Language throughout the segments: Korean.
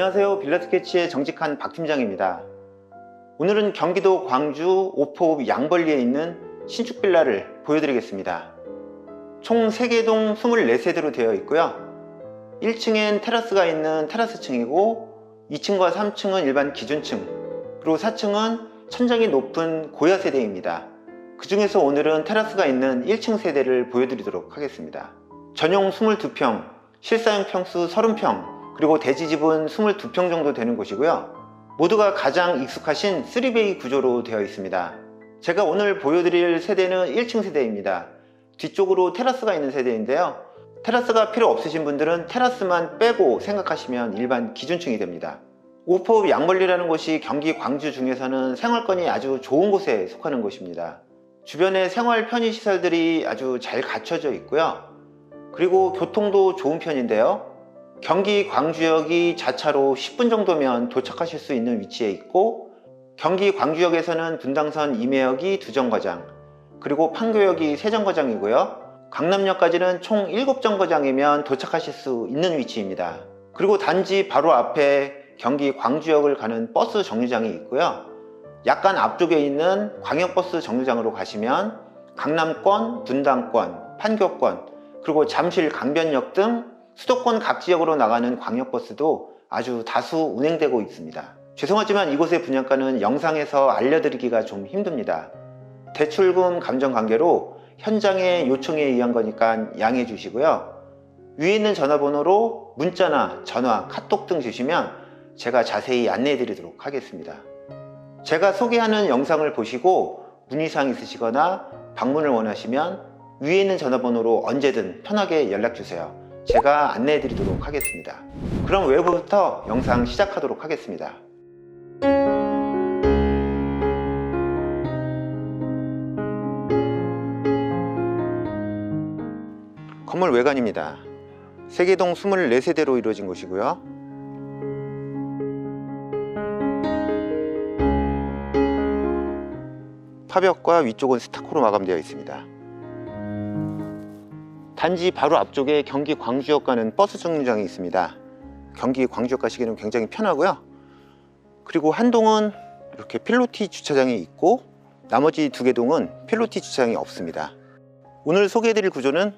안녕하세요. 빌라스케치의 정직한 박 팀장입니다. 오늘은 경기도 광주 오포 양벌리에 있는 신축 빌라를 보여드리겠습니다. 총 3개 동 24세대로 되어 있고요. 1층엔 테라스가 있는 테라스층이고 2층과 3층은 일반 기준층 그리고 4층은 천장이 높은 고야 세대입니다. 그 중에서 오늘은 테라스가 있는 1층 세대를 보여드리도록 하겠습니다. 전용 22평, 실사용 평수 30평, 그리고 대지집은 22평 정도 되는 곳이고요. 모두가 가장 익숙하신 3베이 구조로 되어 있습니다. 제가 오늘 보여드릴 세대는 1층 세대입니다. 뒤쪽으로 테라스가 있는 세대인데요. 테라스가 필요 없으신 분들은 테라스만 빼고 생각하시면 일반 기준층이 됩니다. 오포 양벌리라는 곳이 경기 광주 중에서는 생활권이 아주 좋은 곳에 속하는 곳입니다. 주변에 생활 편의 시설들이 아주 잘 갖춰져 있고요. 그리고 교통도 좋은 편인데요. 경기 광주역이 자차로 10분 정도면 도착하실 수 있는 위치에 있고 경기 광주역에서는 분당선 임해역이 두 정거장 그리고 판교역이 세 정거장이고요. 강남역까지는 총 7정거장이면 도착하실 수 있는 위치입니다. 그리고 단지 바로 앞에 경기 광주역을 가는 버스 정류장이 있고요. 약간 앞쪽에 있는 광역버스 정류장으로 가시면 강남권, 분당권, 판교권, 그리고 잠실 강변역 등 수도권 각 지역으로 나가는 광역버스도 아주 다수 운행되고 있습니다. 죄송하지만 이곳의 분양가는 영상에서 알려드리기가 좀 힘듭니다. 대출금 감정 관계로 현장의 요청에 의한 거니까 양해해 주시고요. 위에 있는 전화번호로 문자나 전화, 카톡 등 주시면 제가 자세히 안내해 드리도록 하겠습니다. 제가 소개하는 영상을 보시고 문의사항 있으시거나 방문을 원하시면 위에 있는 전화번호로 언제든 편하게 연락 주세요. 제가 안내해 드리도록 하겠습니다. 그럼 외부부터 영상 시작하도록 하겠습니다. 건물 외관입니다. 세계동 24세대로 이루어진 곳이고요. 파벽과 위쪽은 스타코로 마감되어 있습니다. 단지 바로 앞쪽에 경기 광주역 가는 버스 정류장이 있습니다. 경기 광주역 가시기는 굉장히 편하고요. 그리고 한 동은 이렇게 필로티 주차장이 있고 나머지 두 개 동은 필로티 주차장이 없습니다. 오늘 소개해드릴 구조는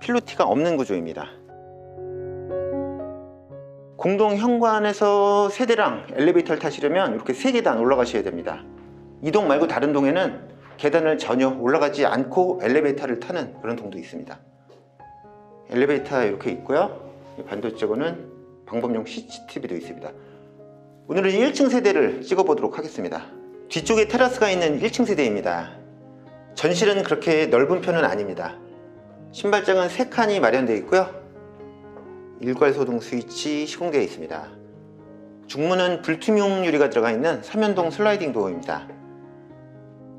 필로티가 없는 구조입니다. 공동 현관에서 세대랑 엘리베이터를 타시려면 이렇게 세 계단 올라가셔야 됩니다. 이동 말고 다른 동에는 계단을 전혀 올라가지 않고 엘리베이터를 타는 그런 동도 있습니다. 엘리베이터 이렇게 있고요. 반대쪽에는 방범용 CCTV도 있습니다. 오늘은 1층 세대를 찍어 보도록 하겠습니다. 뒤쪽에 테라스가 있는 1층 세대입니다. 전실은 그렇게 넓은 편은 아닙니다. 신발장은 3칸이 마련되어 있고요. 일괄 소등 스위치 시공되어 있습니다. 중문은 불투명 유리가 들어가 있는 삼연동 슬라이딩 도어입니다.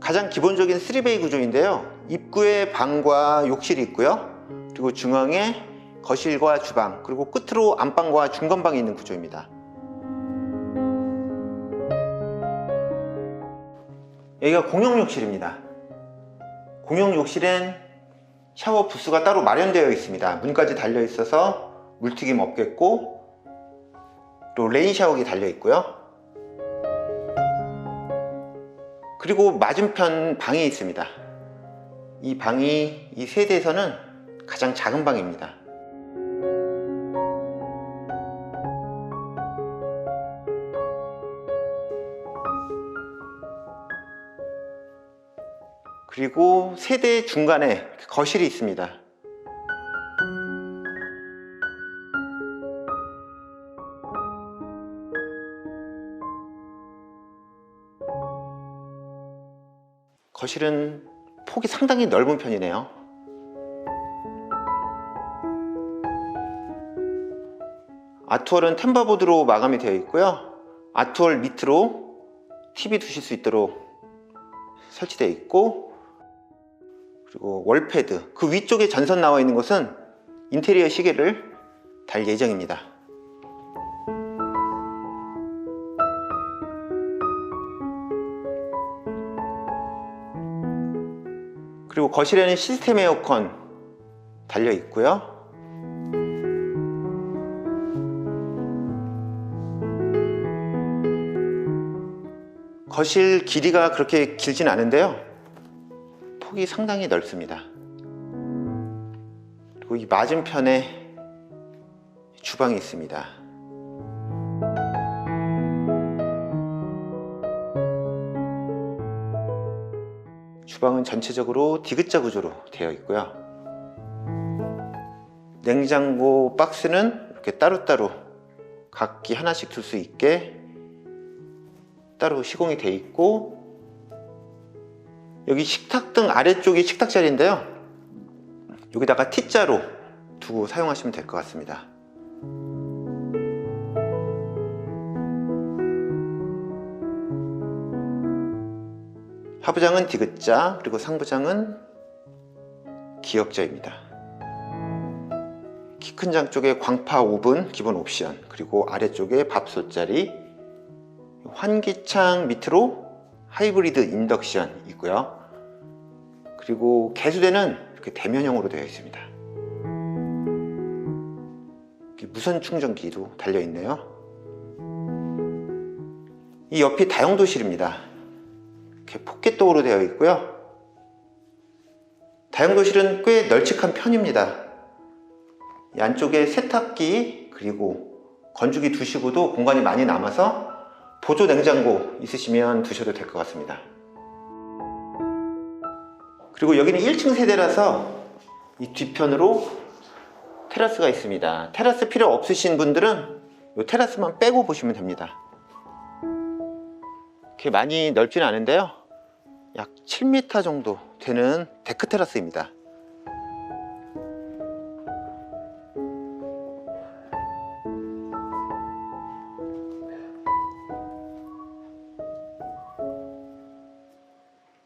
가장 기본적인 3베이 구조인데요. 입구에 방과 욕실이 있고요. 그리고 중앙에 거실과 주방, 그리고 끝으로 안방과 중건방이 있는 구조입니다. 여기가 공용 욕실입니다. 공용 욕실엔 샤워 부스가 따로 마련되어 있습니다. 문까지 달려 있어서 물튀김 없겠고 또 레인 샤워기 달려 있고요. 그리고 맞은편 방이 있습니다. 이 방이 이 세대에서는 가장 작은 방입니다. 그리고 세대 중간에 거실이 있습니다. 거실은 폭이 상당히 넓은 편이네요. 아트월은 템바보드로 마감이 되어 있고요. 아트월 밑으로 TV 두실 수 있도록 설치되어 있고 그리고 월패드 그 위쪽에 전선 나와 있는 것은 인테리어 시계를 달 예정입니다. 거실에는 시스템 에어컨 달려 있고요. 거실 길이가 그렇게 길진 않은데요. 폭이 상당히 넓습니다. 그리고 이 맞은편에 주방이 있습니다. 주방은 전체적으로 디귿자 구조로 되어 있고요. 냉장고 박스는 이렇게 따로따로 각기 하나씩 둘 수 있게 따로 시공이 돼 있고 여기 식탁 등 아래쪽이 식탁 자리인데요. 여기다가 T자로 두고 사용하시면 될 것 같습니다. 하부장은 디귿자 그리고 상부장은 기역자입니다. 키 큰 장 쪽에 광파 오븐 기본 옵션 그리고 아래쪽에 밥솥자리 환기창 밑으로 하이브리드 인덕션 있고요. 그리고 개수대는 이렇게 대면형으로 되어 있습니다. 무선 충전기도 달려 있네요. 이 옆이 다용도실입니다. 이렇게 포켓도어로 되어 있고요. 다용도실은 꽤 널찍한 편입니다. 이 안쪽에 세탁기 그리고 건조기 두시고도 공간이 많이 남아서 보조 냉장고 있으시면 두셔도 될 것 같습니다. 그리고 여기는 1층 세대라서 이 뒤편으로 테라스가 있습니다. 테라스 필요 없으신 분들은 이 테라스만 빼고 보시면 됩니다. 이렇게 많이 넓지는 않은데요. 약 7m 정도 되는 데크 테라스입니다.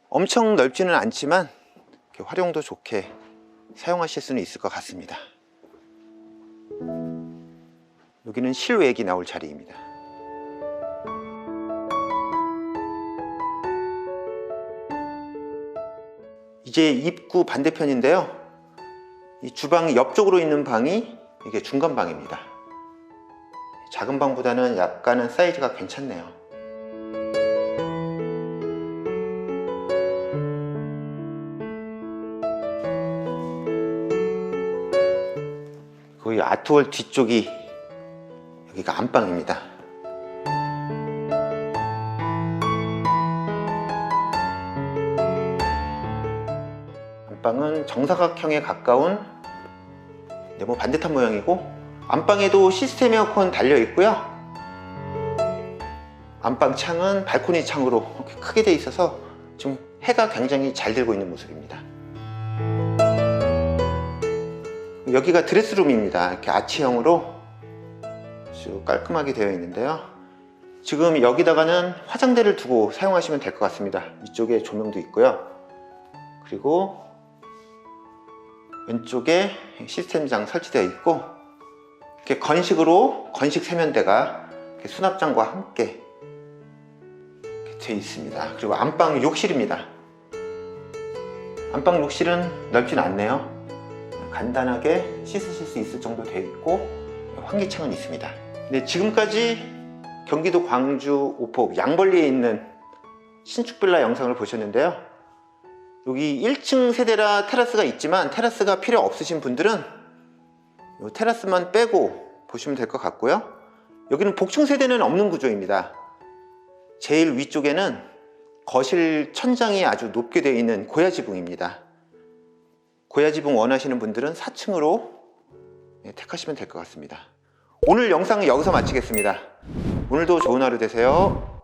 엄청 넓지는 않지만 활용도 좋게 사용하실 수는 있을 것 같습니다. 여기는 실외기 나올 자리입니다. 이제 입구 반대편인데요. 이 주방 옆쪽으로 있는 방이 이게 중간 방입니다. 작은 방보다는 약간은 사이즈가 괜찮네요. 거기 아트월 뒤쪽이 여기가 안방입니다. 안방은 정사각형에 가까운 네모 반듯한 모양이고 안방에도 시스템 에어컨 달려 있고요. 안방 창은 발코니 창으로 크게 돼 있어서 지금 해가 굉장히 잘 들고 있는 모습입니다. 여기가 드레스룸입니다. 이렇게 아치형으로 깔끔하게 되어 있는데요. 지금 여기다가는 화장대를 두고 사용하시면 될 것 같습니다. 이쪽에 조명도 있고요. 그리고 왼쪽에 시스템장 설치되어 있고 이렇게 건식으로 건식 세면대가 수납장과 함께 되어 있습니다. 그리고 안방 욕실입니다. 안방 욕실은 넓진 않네요. 간단하게 씻으실 수 있을 정도 되어 있고 환기창은 있습니다. 네, 지금까지 경기도 광주 오포 양벌리에 있는 신축 빌라 영상을 보셨는데요. 여기 1층 세대라 테라스가 있지만 테라스가 필요 없으신 분들은 이 테라스만 빼고 보시면 될 것 같고요. 여기는 복층 세대는 없는 구조입니다. 제일 위쪽에는 거실 천장이 아주 높게 되어 있는 고야 지붕입니다. 고야 지붕 원하시는 분들은 4층으로 택하시면 될 것 같습니다. 오늘 영상은 여기서 마치겠습니다. 오늘도 좋은 하루 되세요.